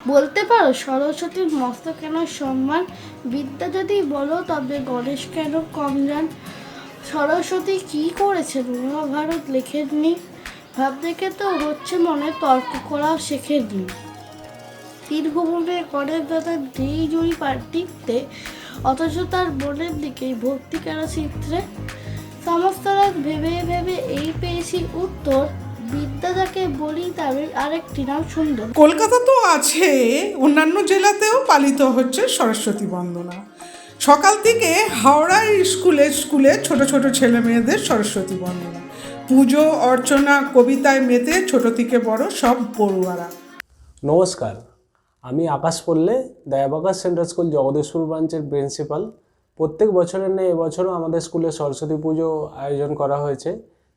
বলতে পারো, সরস্বতীর মস্ত কেন সম্মান। বিদ্যা যদি বলো, তবে গণেশ কেন কম যান সরস্বতী কি করেছেন? মহাভারত লেখেননি। ভাব দেখে তো হচ্ছে মনে, তর্ক করাও শেখেননি। তীরভূমনে গণেশ দাদার যেই জুড়ি পার্টিতে, অথচ তার বোনের দিকেই ভক্তি কেন চিত্রে সমস্ত রাত ভেবে ভেবে এই পেয়েছি উত্তর। বিদ্যা যাকে বলি তার আরেকটি নাম সুন্দর। কলকাতা তো আছে অন্যান্য জেলাতেও পালিত হচ্ছে সরস্বতী বন্দনা। সকাল থেকে হাওড়া স্কুলে স্কুলে ছোট ছোট ছেলে মেয়েদের সরস্বতী বন্দনা। পুজো অর্চনা কবিতায় মেতে ছোট থেকে বড় সব পড়ুয়ারা নমস্কার আমি আকাশ পল্লে দয়াবাকাশ সেন্ট্রাল স্কুল জগদীশপুর ব্রাঞ্চের প্রিন্সিপাল। প্রত্যেক বছরের নেই এবছরও আমাদের স্কুলে সরস্বতী পুজো আয়োজন করা হয়েছে।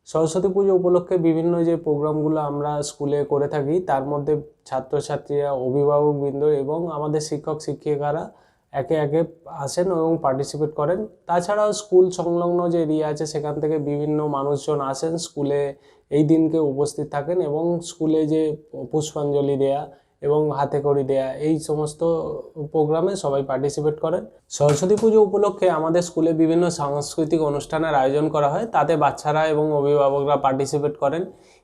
সরস্বতী পুজো উপলক্ষে বিভিন্ন যে প্রোগ্রামগুলো আমরা স্কুলে করে থাকি, তার মধ্যে ছাত্রছাত্রীরা, অভিভাবকবৃন্দ এবং আমাদের শিক্ষক, শিক্ষিকারা একে একে আসেন এবং পার্টিসিপেট করেন। তাছাড়াও স্কুল সংলগ্ন যে এরিয়া আছে, সেখান থেকে বিভিন্ন মানুষজন আসেন। স্কুলে এই দিনকে উপস্থিত থাকেন এবং স্কুলে যে পুষ্পাঞ্জলি দেয়া এবং হাতে খড়ি দেয়া, এই সমস্ত প্রোগ্রামে সবাই পার্টিসিপেট করেন। সরস্বতী পুজো উপলক্ষে আমাদের স্কুলে বিভিন্ন সাংস্কৃতিক অনুষ্ঠানের আয়োজন করা হয়, তাতে বাচ্চারা এবং অভিভাবকরা পার্টিসিপেট করেন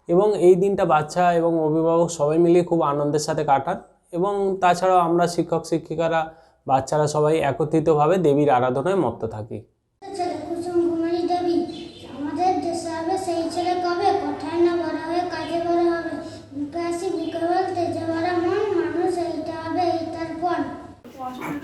এবং এই দিনটা বাচ্চা এবং অভিভাবক সবাই মিলে খুব আনন্দের সাথে কাটান এবং তাছাড়াও আমরা শিক্ষক শিক্ষিকারা বাচ্চারা সবাই একত্রিতভাবে দেবীর আরাধনায় মত্ত থাকি ছেলে কুসুম কুমারী দেবী আমাদের দেশে হবে সেই ছেলে কবে কোথায় না বড় হয়ে কাজে বড় হবে বুকে আসি বুকে বলতে যে বড় মন মানুষ এইটা হবে এইটার পর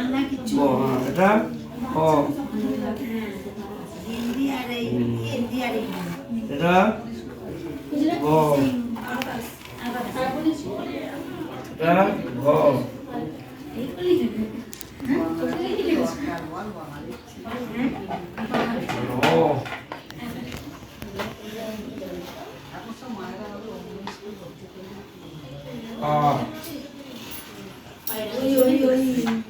অবশ্যই দীর্ঘই এটা? ক এটা? গ এটা? ঘ র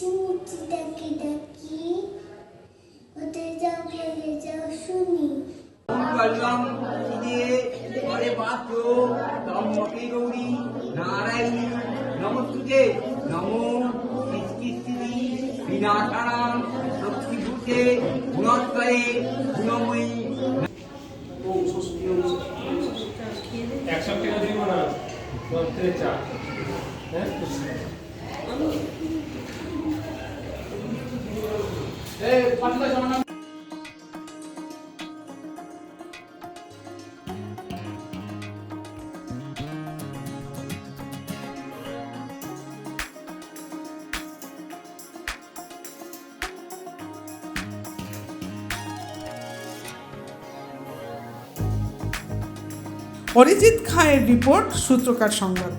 কিছু মুচি ডাকি ডাকি কোথায় যাও বলে যাও শুনি। কল্যাণ দিয়ে ঘরে পাত্র ধর্মকে গৌরী নারায়ণী নমস্তুতে নমো কৃষ্টি বিনাশানাম শক্তিভূতে গুণত্বয়ে গুণময়ী। একশো টাকা দিব না দশ থেকে চার হ্যাঁ? অরিজিৎ খাঁয়ের রিপোর্ট সূত্রকার সংবাদ।